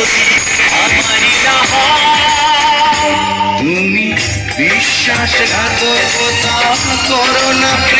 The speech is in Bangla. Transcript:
যদি আমারই না তুমি না